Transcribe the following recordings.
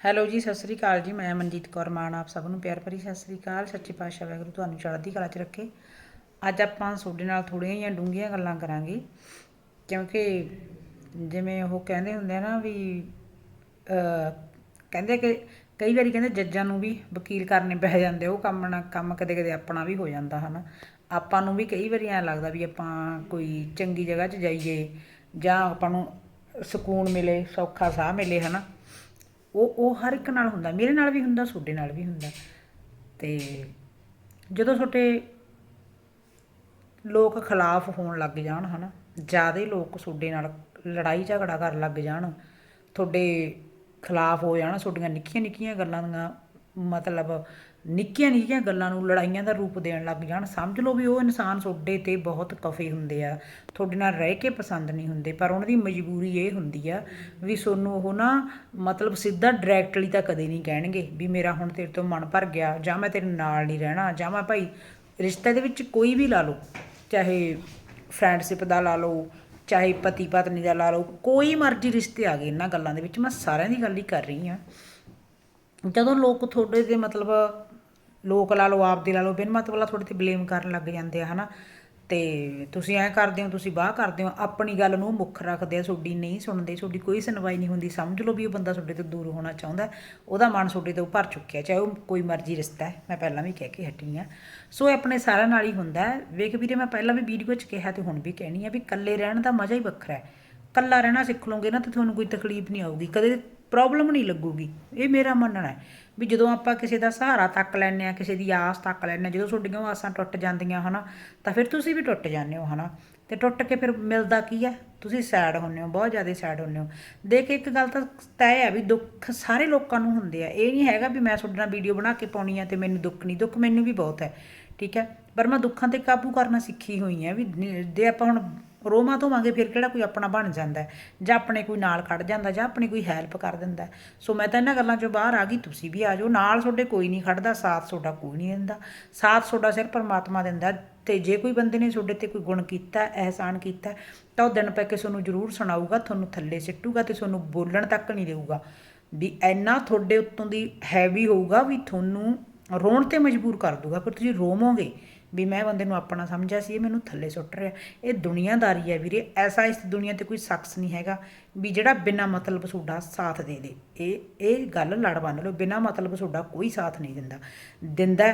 Hello ਜੀ, ਸਤਿ ਸ੍ਰੀ ਅਕਾਲ ਜੀ। ਮੈਂ ਮਨਜੀਤ ਕੌਰ ਮਾਨ, ਆਪ ਸਭ ਨੂੰ ਪਿਆਰ ਭਰੀ ਸਤਿ ਸ੍ਰੀ ਅਕਾਲ। ਸੱਚੇ ਪਾਤਸ਼ਾਹ ਵਾਹਿਗੁਰੂ ਤੁਹਾਨੂੰ ਚੜ੍ਹਦੀ ਕਲਾ 'ਚ ਰੱਖੇ। ਅੱਜ ਆਪਾਂ ਤੁਹਾਡੇ ਨਾਲ ਥੋੜ੍ਹੀਆਂ ਜਿਹੀਆਂ ਡੂੰਘੀਆਂ ਗੱਲਾਂ ਕਰਾਂਗੇ। ਕਿਉਂਕਿ ਜਿਵੇਂ ਉਹ ਕਹਿੰਦੇ ਹੁੰਦੇ ਆ ਨਾ ਵੀ ਕਹਿੰਦੇ ਕਿ ਕਈ ਵਾਰੀ ਕਹਿੰਦੇ ਜੱਜਾਂ ਨੂੰ ਵੀ ਵਕੀਲ ਕਰਨੇ ਪੈ ਜਾਂਦੇ ਉਹ ਕੰਮ ਨਾ, ਕੰਮ ਕਦੇ ਕਦੇ ਆਪਣਾ ਵੀ ਹੋ ਜਾਂਦਾ, ਹਨਾ। ਆਪਾਂ ਨੂੰ ਵੀ ਕਈ ਵਾਰੀ ਐਂ ਲੱਗਦਾ ਵੀ ਆਪਾਂ ਕੋਈ ਚੰਗੀ ਜਗ੍ਹਾ 'ਚ ਜਾਈਏ ਜਾਂ ਆਪਾਂ ਨੂੰ ਸਕੂਨ ਮਿਲੇ, ਸੌਖਾ ਸਾਹ ਮਿਲੇ, ਹਨਾ। ਉਹ ਉਹ ਹਰ ਇੱਕ ਨਾਲ ਹੁੰਦਾ, ਮੇਰੇ ਨਾਲ ਵੀ ਹੁੰਦਾ, ਤੁਹਾਡੇ ਨਾਲ ਵੀ ਹੁੰਦਾ। ਤੇ ਜਦੋਂ ਤੁਹਾਡੇ ਲੋਕ ਖਿਲਾਫ ਹੋਣ ਲੱਗ ਜਾਣ ਹਨਾ, ਜ਼ਿਆਦਾ ਲੋਕ ਤੁਹਾਡੇ ਨਾਲ ਲੜਾਈ ਝਗੜਾ ਕਰਨ ਲੱਗ ਜਾਣ, ਤੁਹਾਡੇ ਖਿਲਾਫ ਹੋ ਜਾਣ, ਤੁਹਾਡੀਆਂ ਨਿੱਕੀਆਂ ਨਿੱਕੀਆਂ ਗੱਲਾਂ ਦੀਆਂ ਮਤਲਬ ਨਿੱਕੀਆਂ ਨਿੱਕੀਆਂ ਗੱਲਾਂ ਨੂੰ ਲੜਾਈਆਂ ਦਾ ਰੂਪ ਦੇਣ ਲੱਗ ਜਾਣ। ਸਮਝ ਲਓ ਵੀ ਉਹ ਇਨਸਾਨ ਤੁਹਾਡੇ ਤੇ ਬਹੁਤ ਕਫੇ ਹੁੰਦੇ ਆ। ਤੁਹਾਡੇ ਨਾਲ ਰਹਿ ਕੇ ਪਸੰਦ ਨਹੀਂ ਹੁੰਦੇ, ਪਰ ਉਹਨਾਂ ਦੀ ਮਜਬੂਰੀ ਇਹ ਹੁੰਦੀ ਆ ਵੀ ਤੁਹਾਨੂੰ ਉਹ ਨਾ ਮਤਲਬ ਸਿੱਧਾ ਡਾਇਰੈਕਟਲੀ ਤਾਂ ਕਦੇ ਨਹੀਂ ਕਹਿਣਗੇ ਵੀ ਮੇਰਾ ਹੁਣ ਤੇਰੇ ਤੋਂ ਮਨ ਭਰ ਗਿਆ ਜਾਂ ਮੈਂ ਤੇਰੇ ਨਾਲ ਨਹੀਂ ਰਹਿਣਾ ਜਾਂ ਮੈਂ ਭਾਈ ਰਿਸ਼ਤੇ ਦੇ ਵਿੱਚ ਕੋਈ ਵੀ ਲਾ ਲਓ, ਚਾਹੇ ਫਰੈਂਡਸ਼ਿਪ ਦਾ ਲਾ ਲਓ, ਚਾਹੇ ਪਤੀ ਪਤਨੀ ਦਾ ਲਾ ਲਓ, ਕੋਈ ਮਰਜ਼ੀ ਰਿਸ਼ਤੇ ਆ ਗਏ। ਇਹਨਾਂ ਗੱਲਾਂ ਦੇ ਵਿੱਚ ਮੈਂ ਸਾਰਿਆਂ ਦੀ ਗੱਲ ਹੀ ਕਰ ਰਹੀ ਹਾਂ। ਜਦੋਂ ਲੋਕ ਤੁਹਾਡੇ ਤੇ ਮਤਲਬ ਲੋਕ ਲਾ ਲਓ ਆਪ ਦੇ ਲਾ ਲਓ, ਬਿਨ ਮਤਲਬ ਵਾਲਾ ਤੁਹਾਡੇ ਤੇ ਬਲੇਮ ਕਰਨ ਲੱਗ ਜਾਂਦੇ ਆ, ਹਨਾ? ਤੇ ਤੁਸੀਂ ਐਂ ਕਰਦੇ ਹੋ, ਤੁਸੀਂ ਬਾਹ ਕਰਦੇ ਹੋ, ਆਪਣੀ ਗੱਲ ਨੂੰ ਮੁੱਖ ਰੱਖਦੇ ਆ, ਤੁਹਾਡੀ ਨਹੀਂ ਸੁਣਦੇ, ਤੁਹਾਡੀ ਕੋਈ ਸੁਣਵਾਈ ਨਹੀਂ ਹੁੰਦੀ, ਸਮਝ ਲਓ ਵੀ ਉਹ ਬੰਦਾ ਤੁਹਾਡੇ ਤੋਂ ਦੂਰ ਹੋਣਾ ਚਾਹੁੰਦਾ ਉਹਦਾ ਮਨ ਤੁਹਾਡੇ ਤੋਂ ਭਰ ਚੁੱਕਿਆ, ਚਾਹੇ ਉਹ ਕੋਈ ਮਰਜ਼ੀ ਰਿਸ਼ਤਾ ਹੈ, ਮੈਂ ਪਹਿਲਾਂ ਵੀ ਕਹਿ ਕੇ ਹਟੀ ਆ ਸੋ ਇਹ ਆਪਣੇ ਸਾਰਿਆਂ ਨਾਲ ਹੀ ਹੁੰਦਾ ਵੇਖ ਵੀਰੇ, ਮੈਂ ਪਹਿਲਾਂ ਵੀ ਵੀਡੀਓ 'ਚ ਕਿਹਾ ਤੇ ਹੁਣ ਵੀ ਕਹਿਣੀ ਆ ਵੀ ਇਕੱਲੇ ਰਹਿਣ ਦਾ ਮਜ਼ਾ ਹੀ ਵੱਖਰਾ ਹੈ। ਇਕੱਲਾ ਰਹਿਣਾ ਸਿੱਖ ਲਓਗੇ ਨਾ, ਤੇ ਤੁਹਾਨੂੰ ਕੋਈ ਤਕਲੀਫ ਨਹੀਂ ਆਊਗੀ, ਕਦੇ ਪ੍ਰੋਬਲਮ ਨਹੀਂ ਲੱਗੂਗੀ। ਇਹ ਮੇਰਾ ਮੰਨਣਾ ਹੈ ਵੀ ਜਦੋਂ ਆਪਾਂ ਕਿਸੇ ਦਾ ਸਹਾਰਾ ਤੱਕ ਲੈਂਦੇ ਆ ਕਿਸੇ ਦੀ ਆਸ ਤੱਕ ਲੈਂਦੇ ਆ ਜਦੋਂ ਤੁਹਾਡੀਆਂ ਆਸਾਂ ਟੁੱਟ ਜਾਂਦੀਆਂ ਹਨਾ, ਤਾਂ ਫਿਰ ਤੁਸੀਂ ਵੀ ਟੁੱਟ ਜਾਂਦੇ ਹੋ ਹਨਾ। ਤੇ ਟੁੱਟ ਕੇ ਫਿਰ ਮਿਲਦਾ ਕੀ ਹੈ? ਤੁਸੀਂ ਸੈਡ ਹੁੰਦੇ ਹੋ, ਬਹੁਤ ਜ਼ਿਆਦਾ ਸੈਡ ਹੁੰਦੇ ਹੋ। ਦੇਖ, ਇੱਕ ਗੱਲ ਤਾਂ ਤੈਅ ਹੈ ਵੀ ਦੁੱਖ ਸਾਰੇ ਲੋਕਾਂ ਨੂੰ ਹੁੰਦੇ ਆ। ਇਹ ਨਹੀਂ ਹੈਗਾ ਵੀ ਮੈਂ ਤੁਹਾਡੇ ਨਾਲ ਵੀਡੀਓ ਬਣਾ ਕੇ ਪਾਉਣੀ ਆ ਤੇ ਮੈਨੂੰ ਦੁੱਖ ਨਹੀਂ। ਦੁੱਖ ਮੈਨੂੰ ਵੀ ਬਹੁਤ ਹੈ, ਠੀਕ ਹੈ? ਪਰ ਮੈਂ ਦੁੱਖਾਂ ਤੇ ਕਾਬੂ ਕਰਨਾ ਸਿੱਖੀ ਹੋਈ ਆ ਵੀ ਜੇ ਆਪਾਂ ਹੁਣ ਰੋਮਾ ਧੋਵਾਂਗੇ ਫਿਰ ਕਿਹੜਾ ਕੋਈ ਆਪਣਾ ਬਣ ਜਾਂਦਾ ਜਾਂ ਆਪਣੇ ਕੋਈ ਨਾਲ ਖੜ ਜਾਂਦਾ, ਜਾਂ ਆਪਣੀ ਕੋਈ ਹੈਲਪ ਕਰ ਦਿੰਦਾ ਸੋ ਮੈਂ ਤਾਂ ਇਹਨਾਂ ਗੱਲਾਂ ਚੋਂ ਬਾਹਰ ਆ ਗਈ, ਤੁਸੀਂ ਵੀ ਆ ਜਾਓ। ਨਾਲ ਤੁਹਾਡੇ ਕੋਈ ਨਹੀਂ ਖੜਦਾ, ਸਾਥ ਤੁਹਾਡਾ ਕੋਈ ਨਹੀਂ ਦਿੰਦਾ। ਸਾਥ ਤੁਹਾਡਾ ਸਿਰ ਪਰਮਾਤਮਾ ਦਿੰਦਾ ਤੇ ਜੇ ਕੋਈ ਬੰਦੇ ਨੇ ਤੁਹਾਡੇ ਤੇ ਕੋਈ ਗੁਣ ਕੀਤਾ, ਅਹਿਸਾਨ ਕੀਤਾ, ਤਾਂ ਉਹ ਦਿਨ ਪੈ ਕੇ ਤੁਹਾਨੂੰ ਜ਼ਰੂਰ ਸੁਣਾਊਗਾ, ਤੁਹਾਨੂੰ ਥੱਲੇ ਸਿੱਟੂਗਾ ਤੇ ਤੁਹਾਨੂੰ ਬੋਲਣ ਤੱਕ ਨਹੀਂ ਦੇਊਗਾ। ਵੀ ਇੰਨਾ ਤੁਹਾਡੇ ਉੱਤੋਂ ਦੀ ਹੈਵੀ ਹੋਊਗਾ ਵੀ ਤੁਹਾਨੂੰ ਰੋਣ ਤੇ ਮਜਬੂਰ ਕਰ ਦੂਗਾ ਫਿਰ ਤੁਸੀਂ ਰੋਵੋਗੇ। ਵੀ ਮੈਂ ਬੰਦੇ ਨੂੰ ਆਪਣਾ ਸਮਝਿਆ ਸੀ, ਇਹ ਮੈਨੂੰ ਥੱਲੇ ਸੁੱਟ ਰਿਹਾ। ਇਹ ਦੁਨੀਆਦਾਰੀ ਹੈ ਵੀਰੇ, ਐਸਾ ਇਸ ਦੁਨੀਆ ਤੇ ਕੋਈ ਸ਼ਖਸ ਨਹੀਂ ਹੈਗਾ ਵੀ ਜਿਹੜਾ ਬਿਨਾ ਮਤਲਬ ਤੁਹਾਡਾ ਸਾਥ ਦੇ ਦੇ। ਇਹ ਇਹ ਗੱਲ ਲੜ ਬੰਨ ਲਓ, ਬਿਨਾ ਮਤਲਬ ਤੁਹਾਡਾ ਕੋਈ ਸਾਥ ਨਹੀਂ ਦਿੰਦਾ। ਦਿੰਦਾ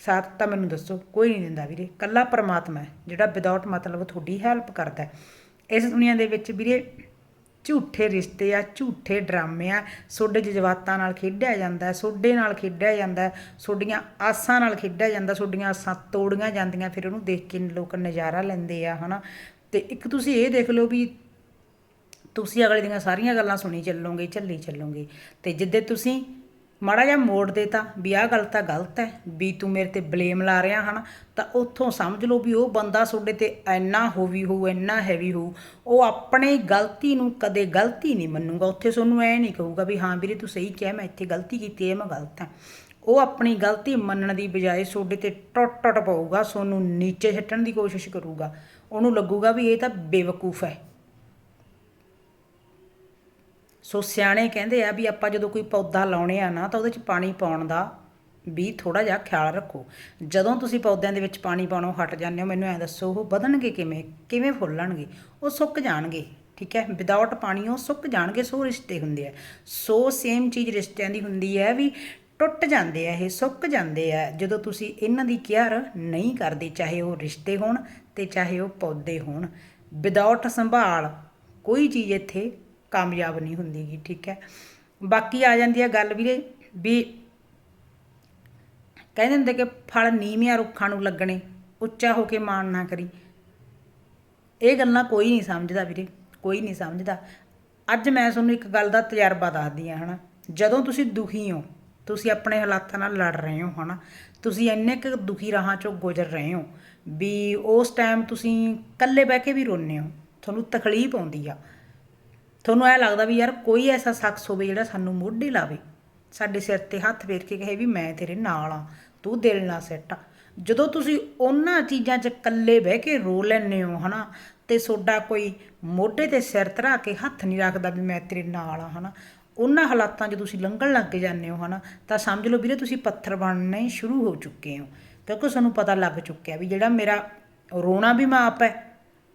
ਸਾਥ ਤਾਂ ਮੈਨੂੰ ਦੱਸੋ, ਕੋਈ ਨਹੀਂ ਦਿੰਦਾ ਵੀਰੇ। ਕੱਲਾ ਪਰਮਾਤਮਾ ਹੈ, ਜਿਹੜਾ ਵਿਦਆਊਟ ਮਤਲਬ ਤੁਹਾਡੀ ਹੈਲਪ ਕਰਦਾ ਇਸ ਦੁਨੀਆ ਦੇ ਵਿੱਚ ਵੀਰੇ ਝੂਠੇ ਰਿਸ਼ਤੇ ਆ, ਝੂਠੇ ਡਰਾਮੇ ਆ ਸੋਡੇ ਜਜ਼ਬਾਤਾਂ ਨਾਲ ਖੇਡਿਆ ਜਾਂਦਾ ਹੈ ਸੋਡੇ ਨਾਲ ਖੇਡਿਆ ਜਾਂਦਾ ਹੈ ਸੋਡੀਆਂ ਆਸਾਂ ਨਾਲ ਖੇਡਿਆ ਜਾਂਦਾ ਸੋਡੀਆਂ ਆਸਾਂ ਤੋੜੀਆਂ ਜਾਂਦੀਆਂ, ਫਿਰ ਉਹਨੂੰ ਦੇਖ ਕੇ ਲੋਕ ਨਜ਼ਾਰਾ ਲੈਂਦੇ ਆ, ਹਨਾ? ਤੇ ਇੱਕ ਤੁਸੀਂ ਇਹ ਦੇਖ ਲਓ ਵੀ ਤੁਸੀਂ ਅਗਲੇ ਦੀਆਂ ਸਾਰੀਆਂ ਗੱਲਾਂ ਸੁਣੀ ਚੱਲੋਗੇ, ਝੱਲੀ ਚੱਲੋਗੇ, ਤੇ ਜਿੱਦੇ ਤੁਸੀਂ ਮਾੜਾ ਜਿਹਾ ਮੋੜ ਦੇਤਾ ਵੀ ਆਹ ਗੱਲ ਤਾਂ ਗਲਤ ਹੈ, ਵੀ ਤੂੰ ਮੇਰੇ ਤੇ ਬਲੇਮ ਲਾ ਰਿਹਾ ਹਨ, ਤਾਂ ਉੱਥੋਂ ਸਮਝ ਲਓ ਵੀ ਉਹ ਬੰਦਾ ਤੁਹਾਡੇ ਤੇ ਇੰਨਾ ਹੋਵੀ ਹੋਊ, ਇੰਨਾ ਹੈਵੀ ਹੋਊ, ਉਹ ਆਪਣੀ ਗਲਤੀ ਨੂੰ ਕਦੇ ਗਲਤੀ ਨਹੀਂ ਮੰਨੂਗਾ, ਉੱਥੇ ਤੁਹਾਨੂੰ ਐ ਨਹੀਂ ਕਹੂਗਾ ਵੀ ਹਾਂ ਵੀਰੇ ਤੂੰ ਸਹੀ ਕਿਹਾ, ਮੈਂ ਇੱਥੇ ਗਲਤੀ ਕੀਤੀ ਹੈ ਮੈਂ ਗਲਤ ਹਾਂ। ਉਹ ਆਪਣੀ ਗਲਤੀ ਮੰਨਣ ਦੀ ਬਜਾਏ ਤੁਹਾਡੇ ਤੇ ਟੁੱਟ ਟੁੱਟ ਪਾਊਗਾ, ਤੁਹਾਨੂੰ ਨੀਚੇ ਛੱਡਣ ਦੀ ਕੋਸ਼ਿਸ਼ ਕਰੂਗਾ, ਉਹਨੂੰ ਲੱਗੂਗਾ ਵੀ ਇਹ ਤਾਂ ਬੇਵਕੂਫ ਹੈ। ਸੋ ਸਿਆਣੇ ਕਹਿੰਦੇ ਆ ਵੀ ਆਪਾਂ ਜਦੋਂ ਕੋਈ ਪੌਦਾ ਲਾਉਣੇ ਆ ਨਾ, ਤਾਂ ਉਹਦੇ 'ਚ ਪਾਣੀ ਪਾਉਣ ਦਾ ਵੀ ਥੋੜਾ ਜਿਹਾ ਖਿਆਲ ਰੱਖੋ। ਜਦੋਂ ਤੁਸੀਂ ਪੌਦਿਆਂ ਦੇ ਵਿੱਚ ਪਾਣੀ ਪਾਉਣੋਂ ਹਟ ਜਾਂਦੇ ਹੋ, ਮੈਨੂੰ ਐ ਦੱਸੋ, ਉਹ ਵਧਣਗੇ ਕਿਵੇਂ? ਕਿਵੇਂ ਫੁੱਲਣਗੇ? ਉਹ ਸੁੱਕ ਜਾਣਗੇ, ਠੀਕ ਹੈ? ਵਿਦਆਊਟ ਪਾਣੀ, ਉਹ ਸੁੱਕ ਜਾਣਗੇ, ਸੋ ਰਿਸ਼ਤੇ ਹੁੰਦੇ ਆ। ਸੋ ਸੇਮ ਚੀਜ਼ ਰਿਸ਼ਤਿਆਂ ਦੀ ਹੁੰਦੀ ਹੈ ਵੀ ਟੁੱਟ ਜਾਂਦੇ ਆ ਇਹ, ਸੁੱਕ ਜਾਂਦੇ ਆ। ਜਦੋਂ ਤੁਸੀਂ ਇਹਨਾਂ ਦੀ ਕੇਅਰ ਨਹੀਂ ਕਰਦੇ, ਚਾਹੇ ਉਹ ਰਿਸ਼ਤੇ ਹੋਣ ਤੇ ਚਾਹੇ ਉਹ ਪੌਦੇ ਹੋਣ। ਵਿਦਆਊਟ ਸੰਭਾਲ, ਕੋਈ ਚੀਜ਼ ਇੱਥੇ ਕਾਮਯਾਬ ਨਹੀਂ ਹੁੰਦੀਗੀ, ਠੀਕ ਹੈ। ਬਾਕੀ ਆ ਜਾਂਦੀ ਹੈ ਗੱਲ ਵੀਰੇ ਵੀ ਕਹਿੰਦੇ ਹੁੰਦੇ ਕਿ ਫਲ ਨੀਵਿਆਂ ਰੁੱਖਾਂ ਨੂੰ ਲੱਗਣੇ, ਉੱਚਾ ਹੋ ਕੇ ਮਾਣ ਨਾ ਕਰੀ। ਇਹ ਗੱਲਾਂ ਕੋਈ ਨਹੀਂ ਸਮਝਦਾ ਵੀਰੇ, ਕੋਈ ਨਹੀਂ ਸਮਝਦਾ। ਅੱਜ ਮੈਂ ਤੁਹਾਨੂੰ ਇੱਕ ਗੱਲ ਦਾ ਤਜਰਬਾ ਦੱਸਦੀ ਆ ਹਨਾ। ਜਦੋਂ ਤੁਸੀਂ ਦੁਖੀ ਹੋ, ਤੁਸੀਂ ਆਪਣੇ ਹਾਲਾਤਾਂ ਨਾਲ ਲੜ ਰਹੇ ਹੋ, ਹਨਾ। ਤੁਸੀਂ ਇੰਨੇ ਕੁ ਦੁਖੀ ਰਾਹਾਂ ਚੋਂ ਗੁਜ਼ਰ ਰਹੇ ਹੋ ਵੀ ਉਸ ਟਾਈਮ ਤੁਸੀਂ ਇਕੱਲੇ ਬਹਿ ਕੇ ਵੀ ਰੋਂਦੇ ਹੋ, ਤੁਹਾਨੂੰ ਤਕਲੀਫ ਆਉਂਦੀ ਆ। ਤੁਹਾਨੂੰ ਇਹ ਲੱਗਦਾ ਵੀ ਯਾਰ ਕੋਈ ਐਸਾ ਸ਼ਖਸ ਹੋਵੇ ਜਿਹੜਾ ਸਾਨੂੰ ਮੋਢੇ ਲਾਵੇ। ਸਾਡੇ ਸਿਰ ਤੇ ਹੱਥ ਫੇਰ ਕੇ ਕਹੇ ਵੀ ਮੈਂ ਤੇਰੇ ਨਾਲ ਆ, ਤੂੰ ਦਿਲ ਨਾ ਸਿੱਟ ਜਦੋਂ ਤੁਸੀਂ ਉਹਨਾਂ ਚੀਜ਼ਾਂ 'ਚ ਇਕੱਲੇ ਬਹਿ ਕੇ ਰੋ ਲੈਂਦੇ ਹੋ, ਹਨਾ, ਤੇ ਤੁਹਾਡਾ ਕੋਈ ਮੋਢੇ ਤੇ ਸਿਰ ਧਰਾ ਕੇ ਹੱਥ ਨਹੀਂ ਰੱਖਦਾ ਵੀ ਮੈਂ ਤੇਰੇ ਨਾਲ ਆ, ਹਨਾ, ਉਹਨਾਂ ਹਾਲਾਤਾਂ 'ਚ ਤੁਸੀਂ ਲੰਘਣ ਲੱਗ ਜਾਂਦੇ ਹੋ, ਹਨਾ, ਤਾਂ ਸਮਝ ਲਓ ਵੀਰੇ ਤੁਸੀਂ ਪੱਥਰ ਬਣਨੇ ਸ਼ੁਰੂ ਹੋ ਚੁੱਕੇ ਹੋ। ਕਿਉਂਕਿ ਸਾਨੂੰ ਪਤਾ ਲੱਗ ਚੁੱਕਿਆ ਵੀ ਜਿਹੜਾ ਮੇਰਾ ਰੋਣਾ ਵੀ ਮਾਪ ਹੈ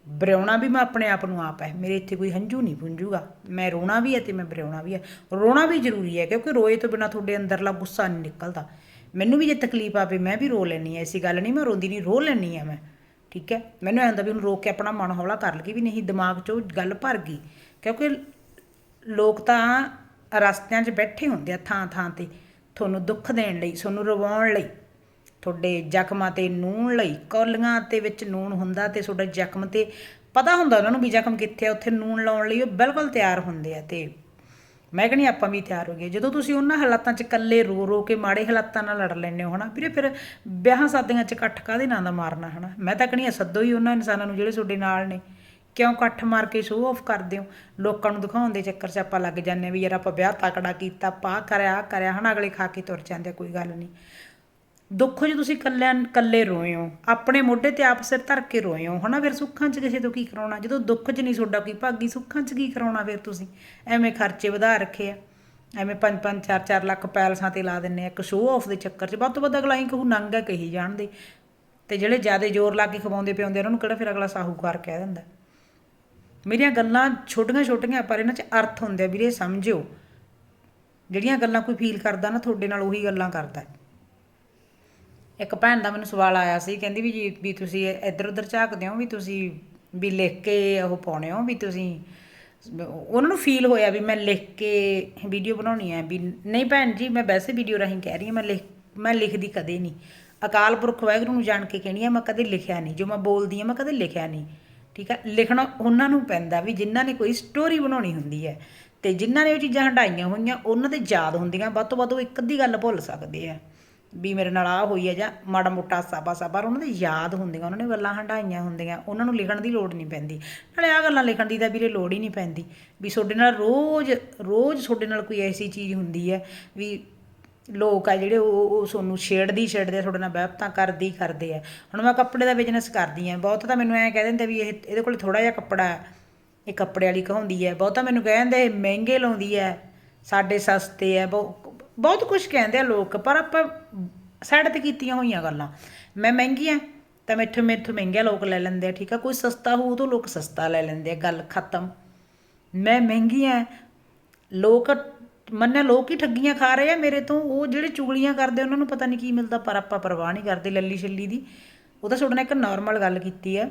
ਬਰਿਆਉਣਾ ਵੀ ਮੈਂ ਆਪਣੇ ਆਪ ਨੂੰ ਆਪ ਹੈ। ਮੇਰੇ ਇੱਥੇ ਕੋਈ ਹੰਝੂ ਨਹੀਂ ਪੁੰਝੂਗਾ। ਮੈਂ ਰੋਣਾ ਵੀ ਹੈ ਤੇ ਮੈਂ ਬਰਿਆਉਣਾ ਵੀ ਹੈ। ਰੋਣਾ ਵੀ ਜ਼ਰੂਰੀ ਹੈ ਕਿਉਂਕਿ ਰੋਏ ਤੋਂ ਬਿਨਾ ਤੁਹਾਡੇ ਅੰਦਰਲਾ ਗੁੱਸਾ ਨਹੀਂ ਨਿਕਲਦਾ। ਮੈਨੂੰ ਵੀ ਜੇ ਤਕਲੀਫ ਆਵੇ, ਮੈਂ ਵੀ ਰੋ ਲੈਣੀ ਹੈ। ਐਸੀ ਗੱਲ ਨਹੀਂ, ਮੈਂ ਰੋਂਦੀ ਨਹੀਂ, ਰੋ ਲੈਣੀ ਹੈ ਮੈਂ। ਠੀਕ ਹੈ? ਮੈਨੂੰ ਐਂ ਹੁੰਦਾ ਵੀ ਹੁਣ ਰੋਕ ਕੇ ਆਪਣਾ ਮਨ ਹੌਲਾ ਕਰ ਲਗੀ ਵੀ ਨਹੀਂ, ਦਿਮਾਗ 'ਚੋਂ ਗੱਲ ਭਰ ਗਈ। ਕਿਉਂਕਿ ਲੋਕ ਤਾਂ ਰਸਤਿਆਂ 'ਚ ਬੈਠੇ ਹੁੰਦੇ ਆ ਥਾਂ ਥਾਂ ਤੇ। ਤੁਹਾਨੂੰ ਦੁੱਖ ਦੇਣ ਲਈ, ਤੁਹਾਨੂੰ ਰਵਾਉਣ ਲਈ। ਤੁਹਾਡੇ ਜ਼ਖਮਾਂ ਤੇ ਨੂਣ ਲਈ, ਕੌਲੀਆਂ ਤੇ ਵਿੱਚ ਨੂਣ ਹੁੰਦਾ ਤੇ ਤੁਹਾਡੇ ਜ਼ਖਮ ਤੇ ਪਤਾ ਹੁੰਦਾ ਉਹਨਾਂ ਨੂੰ ਵੀ ਜ਼ਖਮ ਕਿੱਥੇ ਆ, ਉੱਥੇ ਨੂਣ ਲਾਉਣ ਲਈ ਉਹ ਬਿਲਕੁਲ ਤਿਆਰ ਹੁੰਦੇ ਆ ਤੇ ਮੈਂ ਕਹਿੰਦੀ ਆਪਾਂ ਵੀ ਤਿਆਰ ਹੋ ਗਏ। ਜਦੋਂ ਤੁਸੀਂ ਉਹਨਾਂ ਹਾਲਾਤਾਂ 'ਚ ਇਕੱਲੇ ਰੋ ਰੋ ਕੇ ਮਾੜੇ ਹਾਲਾਤਾਂ ਨਾਲ ਲੜ ਲੈਂਦੇ ਹੋ, ਹਨਾ? ਵੀਰੇ ਫਿਰ ਵਿਆਹਾਂ ਸ਼ਾਦੀਆਂ 'ਚ ਇਕੱਠ ਕਾਹਦੇ ਨਾਂ ਦਾ ਮਾਰਨਾ, ਹਨਾ? ਮੈਂ ਤਾਂ ਕਹਿੰਦੀ ਆ ਸੱਦੋ ਹੀ ਉਹਨਾਂ ਇਨਸਾਨਾਂ ਨੂੰ ਜਿਹੜੇ ਤੁਹਾਡੇ ਨਾਲ ਨੇ। ਕਿਉਂ ਇਕੱਠ ਮਾਰ ਕੇ ਸ਼ੋਅ ਆਫ ਕਰਦੇ ਹੋ? ਲੋਕਾਂ ਨੂੰ ਦਿਖਾਉਣ ਦੇ ਚੱਕਰ 'ਚ ਆਪਾਂ ਲੱਗ ਜਾਂਦੇ ਹਾਂ ਵੀ ਯਾਰ ਆਪਾਂ ਵਿਆਹ ਤਕੜਾ ਕੀਤਾ ਪਾ ਕਰਿਆ, ਆਹ ਕਰਿਆ, ਹਨਾ? ਅਗਲੇ ਖਾ ਕੇ ਤੁਰ ਜਾਂਦੇ ਕੋਈ ਗੱਲ ਨਹੀਂ। ਦੁੱਖ 'ਚ ਤੁਸੀਂ ਕੱਲਿਆਂ ਕੱਲੇ ਰੋਏ ਹੋ, ਆਪਣੇ ਮੋਢੇ ਤੇ ਆਪ ਸਿਰ ਧਰ ਕੇ ਰੋਏ ਹੋ, ਹਨਾ ਫਿਰ ਸੁੱਖਾਂ 'ਚ ਕਿਸੇ ਤੋਂ ਕੀ ਕਰਾਉਣਾ? ਜਦੋਂ ਦੁੱਖ 'ਚ ਨਹੀਂ ਤੁਹਾਡਾ ਕੋਈ ਭਾਗੀ, ਸੁੱਖਾਂ 'ਚ ਕੀ ਕਰਾਉਣਾ ਫਿਰ ਤੁਸੀਂ? ਐਵੇਂ ਖਰਚੇ ਵਧਾ ਰੱਖੇ ਆ, ਐਵੇਂ 5-5 4-4 ਲੱਖ ਪੈਲਸਾਂ ਤੇ ਲਾ ਦਿੰਨੇ ਆ, ਇੱਕ ਸ਼ੋਅ ਆਫ ਦੇ ਚੱਕਰ 'ਚ। ਵੱਧ ਤੋਂ ਵੱਧ ਅਗਲਾ ਹੀ ਕਹੂ, ਨੰਗ ਹੈ ਕਹੀ ਜਾਣਦੇ। ਤੇ ਜਿਹੜੇ ਜ਼ਿਆਦਾ ਜ਼ੋਰ ਲਾ ਕੇ ਖਵਾਉਂਦੇ ਪਿਆਉਂਦੇ ਉਹਨਾਂ ਨੂੰ ਕਿਹੜਾ ਫਿਰ ਅਗਲਾ ਸਾਹੂਕਾਰ ਕਹਿ ਦਿੰਦਾ? ਮੇਰੀਆਂ ਗੱਲਾਂ ਛੋਟੀਆਂ ਛੋਟੀਆਂ, ਪਰ ਇਹਨਾਂ 'ਚ ਅਰਥ ਹੁੰਦੇ ਆ, ਵੀਰੇ, ਸਮਝਿਓ। ਜਿਹੜੀਆਂ ਗੱਲਾਂ ਕੋਈ ਫੀਲ ਕਰਦਾ ਨਾ, ਤੁਹਾਡੇ ਨਾਲ ਉਹੀ ਗੱਲਾਂ ਕਰਦਾ। ਇੱਕ ਭੈਣ ਦਾ ਮੈਨੂੰ ਸਵਾਲ ਆਇਆ ਸੀ, ਕਹਿੰਦੀ ਵੀ ਜੀ, ਵੀ ਤੁਸੀਂ ਇੱਧਰ ਉੱਧਰ ਝਾਕਦੇ ਹੋ, ਵੀ ਤੁਸੀਂ ਵੀ ਲਿਖ ਕੇ ਉਹ ਪਾਉਣੇ ਹੋ, ਵੀ ਤੁਸੀਂ ਉਹਨਾਂ ਨੂੰ ਫੀਲ ਹੋਇਆ ਵੀ ਮੈਂ ਲਿਖ ਕੇ ਵੀਡੀਓ ਬਣਾਉਣੀ ਹੈ, ਵੀ ਨਹੀਂ ਭੈਣ ਜੀ, ਮੈਂ ਵੈਸੇ ਵੀਡੀਓ ਰਾਹੀਂ ਕਹਿ ਰਹੀ ਹਾਂ, ਮੈਂ ਲਿਖ, ਮੈਂ ਲਿਖਦੀ ਕਦੇ ਨਹੀਂ। ਅਕਾਲ ਪੁਰਖ ਵਾਹਿਗੁਰੂ ਨੂੰ ਜਾਣ ਕੇ ਕਹਿਣੀ ਆ, ਮੈਂ ਕਦੇ ਲਿਖਿਆ ਨਹੀਂ, ਜੋ ਮੈਂ ਬੋਲਦੀ ਆ ਮੈਂ ਕਦੇ ਲਿਖਿਆ ਨਹੀਂ। ਠੀਕ ਹੈ ਲਿਖਣਾ ਉਹਨਾਂ ਨੂੰ ਪੈਂਦਾ ਵੀ ਜਿਨ੍ਹਾਂ ਨੇ ਕੋਈ ਸਟੋਰੀ ਬਣਾਉਣੀ ਹੁੰਦੀ ਹੈ ਤੇ ਜਿਨ੍ਹਾਂ ਨੇ ਉਹ ਚੀਜ਼ਾਂ ਹਟਾਈਆਂ ਹੋਈਆਂ, ਉਹਨਾਂ 'ਤੇ ਯਾਦ ਹੁੰਦੀਆਂ, ਵੱਧ ਤੋਂ ਵੱਧ ਉਹ ਇੱਕ ਅੱਧੀ ਗੱਲ ਭੁੱਲ ਸਕਦੇ ਆ। ਵੀ ਮੇਰੇ ਨਾਲ ਆ ਹੋਈ ਹੈ ਜਾਂ ਮਾੜਾ ਮੋਟਾ ਸਾਬਾ ਸਾਬਾ ਉਹਨਾਂ ਦੇ ਯਾਦ ਹੁੰਦੀਆਂ ਉਹਨਾਂ ਨੇ ਗੱਲਾਂ ਹੰਡਾਈਆਂ ਹੁੰਦੀਆਂ ਉਹਨਾਂ ਨੂੰ ਲਿਖਣ ਦੀ ਲੋੜ ਨਹੀਂ ਪੈਂਦੀ। ਨਾਲੇ ਆ ਗੱਲਾਂ ਲਿਖਣ ਦੀ ਤਾਂ ਵੀਰੇ ਲੋੜ ਹੀ ਨਹੀਂ ਪੈਂਦੀ ਵੀ ਤੁਹਾਡੇ ਨਾਲ ਰੋਜ਼ ਰੋਜ਼ ਤੁਹਾਡੇ ਨਾਲ ਕੋਈ ਐਸੀ ਚੀਜ਼ ਹੁੰਦੀ ਹੈ ਵੀ ਲੋਕ ਆ ਜਿਹੜੇ ਉਹ ਉਹ ਤੁਹਾਨੂੰ ਛੇੜਦੀ ਛੇੜਦੇ ਆ, ਤੁਹਾਡੇ ਨਾਲ ਵਹਿਬਤਾਂ ਕਰਦੀ ਕਰਦੇ ਆ। ਹੁਣ ਮੈਂ ਕੱਪੜੇ ਦਾ ਬਿਜ਼ਨਸ ਕਰਦੀ ਆ ਬਹੁਤ ਤਾਂ ਮੈਨੂੰ ਐਂ ਕਹਿ ਦਿੰਦੇ ਵੀ ਇਹ ਇਹਦੇ ਕੋਲ ਥੋੜਾ ਜਿਹਾ ਕੱਪੜਾ ਇਹ ਕੱਪੜੇ ਵਾਲੀ ਕਹਾਉਂਦੀ ਹੈ। ਬਹੁਤਾ ਮੈਨੂੰ ਕਹਿੰਦੇ ਮਹਿੰਗੇ ਲਾਉਂਦੀ ਹੈ ਸਾਡੇ ਸਸਤੇ ਹੈ ਬਹੁ- ਬਹੁਤ ਕੁਝ ਕਹਿੰਦੇ ਆ ਲੋਕ, ਪਰ ਆਪਾਂ ਸਾਈਡ ਤੇ ਕੀਤੀਆਂ ਹੋਈਆਂ ਗੱਲਾਂ। ਮੈਂ ਮਹਿੰਗੀ ਆ, ਤਾਂ ਮੈਥੋਂ ਮੈਥੋਂ ਮਹਿੰਗਾ ਲੋਕ ਲੈ ਲੈਂਦੇ ਆ, ਠੀਕ ਆ? ਕੋਈ ਸਸਤਾ ਹੋਊ ਤਾਂ ਲੋਕ ਸਸਤਾ ਲੈ ਲੈਂਦੇ ਆ, ਗੱਲ ਖਤਮ। ਮੈਂ ਮਹਿੰਗੀ ਆ, ਲੋਕ ਮੰਨਿਆ ਲੋਕ ਹੀ ਠੱਗੀਆਂ ਖਾ ਰਹੇ ਆ ਮੇਰੇ ਤੋਂ, ਉਹ ਜਿਹੜੇ ਚੁਗਲੀਆਂ ਕਰਦੇ ਉਹਨਾਂ ਨੂੰ ਪਤਾ ਨਹੀਂ ਕੀ ਮਿਲਦਾ, ਪਰ ਆਪਾਂ ਪਰਵਾਹ ਨਹੀਂ ਕਰਦੇ ਲੱਲੀ ਛੱਲੀ ਦੀ। ਉਹ ਤਾਂ ਤੁਹਾਡੇ ਨਾਲ ਇੱਕ ਨਾਰਮਲ ਗੱਲ ਕੀਤੀ ਆ।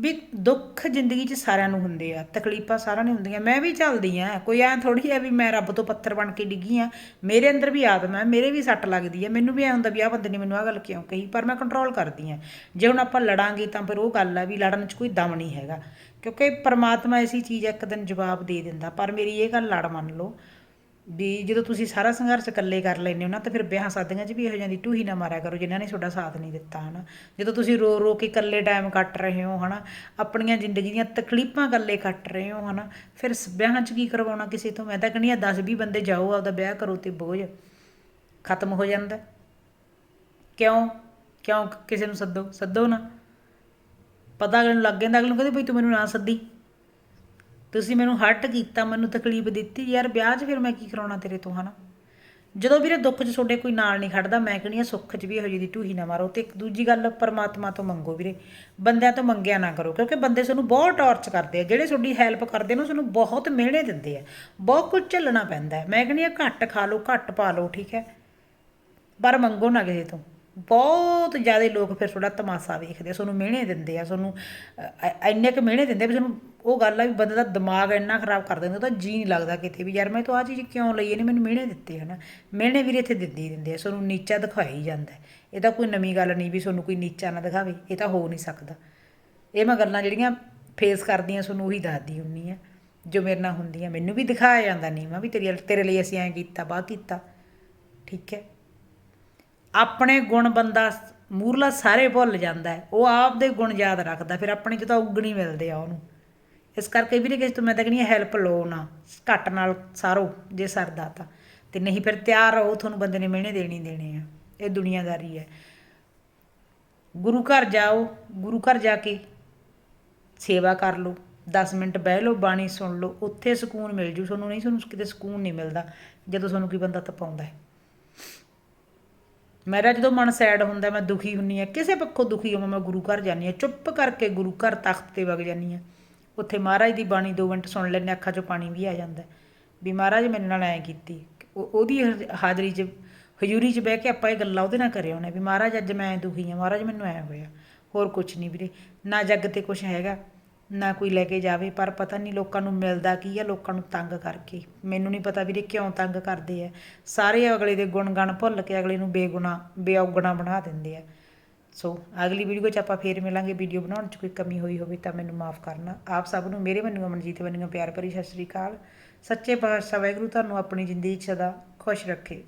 ਵੀ ਦੁੱਖ ਜ਼ਿੰਦਗੀ 'ਚ ਸਾਰਿਆਂ ਨੂੰ ਹੁੰਦੇ ਆ, ਤਕਲੀਫਾਂ ਸਾਰਿਆਂ ਨੂੰ ਹੁੰਦੀਆਂ। ਮੈਂ ਵੀ ਚੱਲਦੀ ਆ, ਕੋਈ ਐ ਥੋੜੀ ਐ ਵੀ ਮੈਂ ਰੱਬ ਤੋਂ ਪੱਥਰ ਬਣ ਕੇ ਡਿੱਗੀ ਆ। ਮੇਰੇ ਅੰਦਰ ਵੀ ਆਦਮ ਹੈ ਮੇਰੇ ਵੀ ਸੱਟ ਲੱਗਦੀ ਹੈ ਮੈਨੂੰ ਵੀ ਐ ਹੁੰਦਾ ਵੀ ਆਹ ਬੰਦੇ ਨੇ ਮੈਨੂੰ ਆਹ ਗੱਲ ਕਿਉਂ ਕਹੀ? ਪਰ ਮੈਂ ਕੰਟਰੋਲ ਕਰਦੀ ਆ। ਜੇ ਹੁਣ ਆਪਾਂ ਲੜਾਂਗੇ ਤਾਂ ਫਿਰ ਉਹ ਗੱਲ ਆ ਵੀ ਲੜਨ 'ਚ ਕੋਈ ਦਮ ਨਹੀਂ ਹੈਗਾ। ਕਿਉਂਕਿ ਪਰਮਾਤਮਾ ਐਸੀ ਚੀਜ਼ ਇੱਕ ਦਿਨ ਜਵਾਬ ਦੇ ਦਿੰਦਾ। ਪਰ ਮੇਰੀ ਇਹ ਗੱਲ ਲੜ ਮੰਨ ਲਓ। ਵੀ ਜਦੋਂ ਤੁਸੀਂ ਸਾਰਾ ਸੰਘਰਸ਼ ਇਕੱਲੇ ਕਰ ਲੈਂਦੇ ਹੋ ਨਾ, ਤਾਂ ਫਿਰ ਵਿਆਹ ਸ਼ਾਦੀਆਂ 'ਚ ਵੀ ਇਹੋ ਜਾਂਦੀ ਟੂਹੀ ਨਾ ਮਾਰਿਆ ਕਰੋ, ਜਿਨ੍ਹਾਂ ਨੇ ਤੁਹਾਡਾ ਸਾਥ ਨਹੀਂ ਦਿੱਤਾ, ਹਨਾ। ਜਦੋਂ ਤੁਸੀਂ ਰੋ ਰੋ ਕੇ ਇਕੱਲੇ ਟਾਈਮ ਕੱਟ ਰਹੇ ਹੋ, ਹਨਾ, ਆਪਣੀਆਂ ਜ਼ਿੰਦਗੀ ਦੀਆਂ ਤਕਲੀਫਾਂ ਇਕੱਲੇ ਕੱਟ ਰਹੇ ਹੋ, ਹਨਾ, ਫਿਰ ਸ- ਵਿਆਹਾਂ 'ਚ ਕੀ ਕਰਵਾਉਣਾ ਕਿਸੇ ਤੋਂ? ਮੈਂ ਤਾਂ ਕਹਿੰਦੀ ਆ 10 20 ਬੰਦੇ ਜਾਓ, ਆਪਦਾ ਵਿਆਹ ਕਰੋ ਤੇ ਬੋਝ ਖਤਮ ਹੋ ਜਾਂਦਾ। ਕਿਉਂ? ਕਿਉਂ? ਕਿਸੇ ਨੂੰ ਸੱਦੋ ਸੱਦੋ ਨਾ। ਪਤਾ ਅਗਲੇ ਨੂੰ ਲੱਗ ਜਾਂਦਾ, ਅਗਲੇ ਨੂੰ ਕਹਿੰਦੇ ਭਈ ਤੂੰ ਮੈਨੂੰ ਨਾ ਸੱਦੀ। ਤੁਸੀਂ ਮੈਨੂੰ ਹਰਟ ਕੀਤਾ, ਮੈਨੂੰ ਤਕਲੀਫ ਦਿੱਤੀ, ਯਾਰ ਵਿਆਹ 'ਚ ਫਿਰ ਮੈਂ ਕੀ ਕਰਾਉਣਾ ਤੇਰੇ ਤੋਂ, ਹਨਾ? ਜਦੋਂ ਵੀਰੇ ਦੁੱਖ 'ਚ ਤੁਹਾਡੇ ਕੋਈ ਨਾਲ ਨਹੀਂ ਖੜਦਾ, ਮੈਂ ਕਹਿੰਦੀ ਆ ਸੁੱਖ 'ਚ ਵੀ ਇਹੋ ਜਿਹੀ ਦੀ ਢੂਹੀ ਨਾ ਮਾਰੋ, ਤੇ ਇੱਕ ਦੂਜੀ ਗੱਲ ਪਰਮਾਤਮਾ ਤੋਂ ਮੰਗੋ ਵੀਰੇ। ਬੰਦਿਆਂ ਤੋਂ ਮੰਗਿਆ ਨਾ ਕਰੋ, ਕਿਉਂਕਿ ਬੰਦੇ ਤੁਹਾਨੂੰ ਬਹੁਤ ਟੌਰਚ ਕਰਦੇ ਆ, ਜਿਹੜੇ ਤੁਹਾਡੀ ਹੈਲਪ ਕਰਦੇ ਨੇ, ਉਹ ਤੁਹਾਨੂੰ ਬਹੁਤ ਮਿਹਣੇ ਦਿੰਦੇ ਆ। ਬਹੁਤ ਕੁਝ ਝੱਲਣਾ ਪੈਂਦਾ ਮੈਂ ਕਹਿੰਦੀ ਆ ਘੱਟ ਖਾ ਲਓ, ਘੱਟ ਪਾ ਲਓ, ਠੀਕ ਹੈ? ਪਰ ਮੰਗੋ ਨਾ ਕਿਸੇ ਤੋਂ। ਬਹੁਤ ਜ਼ਿਆਦਾ ਲੋਕ ਫਿਰ ਤੁਹਾਡਾ ਤਮਾਸ਼ਾ ਵੇਖਦੇ ਆ, ਤੁਹਾਨੂੰ ਮਿਹਣੇ ਦਿੰਦੇ ਆ, ਤੁਹਾਨੂੰ ਇੰਨੇ ਕੁ ਮਿਹਣੇ ਦਿੰਦੇ ਆ ਵੀ ਤੁਹਾਨੂੰ ਉਹ ਗੱਲ ਆ ਵੀ ਬੰਦੇ ਦਾ ਦਿਮਾਗ ਇੰਨਾ ਖਰਾਬ ਕਰ ਦਿੰਦੇ ਉਹਦਾ ਜੀ ਨਹੀਂ ਲੱਗਦਾ ਕਿਤੇ ਵੀ, ਯਾਰ ਮੈਂ ਤਾਂ ਆ ਚੀਜ਼ ਕਿਉਂ ਲਈ, ਇਹਨੇ ਮੈਨੂੰ ਮਿਹਣੇ ਦਿੱਤੇ ਹਨਾ। ਮਿਹਣੇ ਵੀਰੇ ਇੱਥੇ ਦਿੰਦੇ ਹੀ ਦਿੰਦੇ ਆ, ਤੁਹਾਨੂੰ ਨੀਚਾ ਦਿਖਾਇਆ ਹੀ ਜਾਂਦਾ ਇਹ ਤਾਂ ਕੋਈ ਨਵੀਂ ਗੱਲ ਨਹੀਂ ਵੀ ਤੁਹਾਨੂੰ ਕੋਈ ਨੀਚਾ ਨਾ ਦਿਖਾਵੇ, ਇਹ ਤਾਂ ਹੋ ਨਹੀਂ ਸਕਦਾ। ਇਹ ਮੈਂ ਗੱਲਾਂ ਜਿਹੜੀਆਂ ਫੇਸ ਕਰਦੀਆਂ ਤੁਹਾਨੂੰ ਉਹੀ ਦੱਸਦੀ ਹੁੰਨੀ ਆ ਜੋ ਮੇਰੇ ਨਾਲ ਹੁੰਦੀਆਂ। ਮੈਨੂੰ ਵੀ ਦਿਖਾਇਆ ਜਾਂਦਾ ਨਹੀਂ ਮੈਂ ਵੀ ਤੇਰੀ, ਤੇਰੇ ਲਈ ਅਸੀਂ ਐਂ ਕੀਤਾ, ਬਾਹ ਕੀਤਾ। ਠੀਕ ਹੈ? ਆਪਣੇ ਗੁਣ ਬੰਦਾ ਮੂਰਲਾ ਸਾਰੇ ਭੁੱਲ ਜਾਂਦਾ ਉਹ ਆਪ ਦੇ ਗੁਣ ਯਾਦ ਰੱਖਦਾ, ਫਿਰ ਆਪਣੇ ਚ ਤਾਂ ਉਗਣੀ ਮਿਲਦੇ ਆ ਉਹਨੂੰ। ਇਸ ਕਰਕੇ ਵੀਰੇ ਕਿਸੇ ਤੋਂ ਮੈਂ ਤਾਂ ਕਹਿੰਦੀ ਹੈਲਪ ਲਓ ਨਾ। ਘੱਟ ਨਾਲ ਸਾਰੋ, ਜੇ ਸਰਦਾ ਤਾਂ। ਤੇ ਨਹੀਂ ਫਿਰ ਤਿਆਰ ਰਹੋ, ਤੁਹਾਨੂੰ ਬੰਦੇ ਨੇ ਮਿਹਣੇ ਦੇਣੀ ਦੇਣੇ ਆ। ਇਹ ਦੁਨੀਆਦਾਰੀ ਹੈ। ਗੁਰੂ ਘਰ ਜਾਓ, ਗੁਰੂ ਘਰ ਜਾ ਕੇ ਸੇਵਾ ਕਰ ਲਓ। 10 ਮਿੰਟ ਬਹਿ ਲਓ, ਬਾਣੀ ਸੁਣ ਲਓ। ਉੱਥੇ ਸਕੂਨ ਮਿਲ ਜੂ। ਤੁਹਾਨੂੰ ਨਹੀਂ, ਤੁਹਾਨੂੰ ਕਿਤੇ ਸਕੂਨ ਨਹੀਂ ਮਿਲਦਾ, ਜਦੋਂ ਤੁਹਾਨੂੰ ਕੋਈ ਬੰਦਾ ਤਪਾਉਂਦਾ ਹੈ। ਮੇਰਾ ਜਦੋਂ ਮਨ ਸੈਡ ਹੁੰਦਾ, ਮੈਂ ਦੁਖੀ ਹੁੰਨੀ ਆ, ਕਿਸੇ ਪੱਖੋਂ ਦੁਖੀ ਹੋਵਾਂ, ਮੈਂ ਗੁਰੂ ਘਰ ਜਾਂਦੀ ਆ, ਚੁੱਪ ਕਰਕੇ ਗੁਰੂ ਘਰ ਤਖਤ ਤੇ ਵਗ ਜਾਂਦੀ ਆ। ਉੱਥੇ ਮਹਾਰਾਜ ਦੀ ਬਾਣੀ 2 ਮਿੰਟ ਸੁਣ ਲੈਂਦੇ ਅੱਖਾਂ 'ਚੋਂ ਪਾਣੀ ਵੀ ਆ ਜਾਂਦਾ। ਵੀ ਮਹਾਰਾਜ ਮੇਰੇ ਨਾਲ ਐ ਕੀਤੀ, ਉਹ- ਉਹਦੀ ਹ- ਹਾਜ਼ਰੀ 'ਚ, ਹਜ਼ੂਰੀ 'ਚ ਬਹਿ ਕੇ ਆਪਾਂ ਇਹ ਗੱਲਾਂ ਉਹਦੇ ਨਾਲ ਕਰੇ ਹੋਣੇ, ਵੀ ਮਹਾਰਾਜ ਅੱਜ ਮੈਂ ਦੁਖੀ ਆ, ਮਹਾਰਾਜ ਮੈਨੂੰ ਐ ਹੋਇਆ, ਹੋਰ ਕੁਝ ਨਹੀਂ ਵੀਰੇ, ਨਾ ਜੱਗ ਤੇ ਕੁਝ ਹੈਗਾ। ਨਾ ਕੋਈ ਲੈ ਕੇ ਜਾਵੇ, ਪਰ ਪਤਾ ਨਹੀਂ ਲੋਕਾਂ ਨੂੰ ਮਿਲਦਾ ਕੀ ਆ, ਲੋਕਾਂ ਨੂੰ ਤੰਗ ਕਰਕੇ। ਮੈਨੂੰ ਨਹੀਂ ਪਤਾ ਵੀਰੇ ਕਿਉਂ ਤੰਗ ਕਰਦੇ ਆ। ਸਾਰੇ ਅਗਲੇ ਦੇ ਗੁਣ ਗਣ ਭੁੱਲ ਕੇ ਅਗਲੇ ਨੂੰ ਬੇਗੁਣਾ ਬੇਅਉਗਣਾ ਬਣਾ ਦਿੰਦੇ ਆ। ਸੋ, ਅਗਲੀ ਵੀਡੀਓ 'ਚ ਆਪਾਂ ਫੇਰ ਮਿਲਾਂਗੇ। ਵੀਡੀਓ ਬਣਾਉਣ 'ਚ ਕੋਈ ਕਮੀ ਹੋਈ ਹੋਵੇ ਤਾਂ ਮੈਨੂੰ ਮਾਫ ਕਰਨਾ। ਆਪ ਸਭ ਨੂੰ ਮੇਰੇ ਵੱਲੋਂ, ਅਮਨਜੀਤ ਵੱਲੋਂ ਪਿਆਰ ਭਰੀ ਸਤਿ ਸ੍ਰੀ ਅਕਾਲ। ਸੱਚੇ ਪਾਤਸ਼ਾਹ ਵਾਹਿਗੁਰੂ ਤੁਹਾਨੂੰ ਆਪਣੀ ਜ਼ਿੰਦਗੀ 'ਚ ਸਦਾ ਖੁਸ਼ ਰੱਖੇ।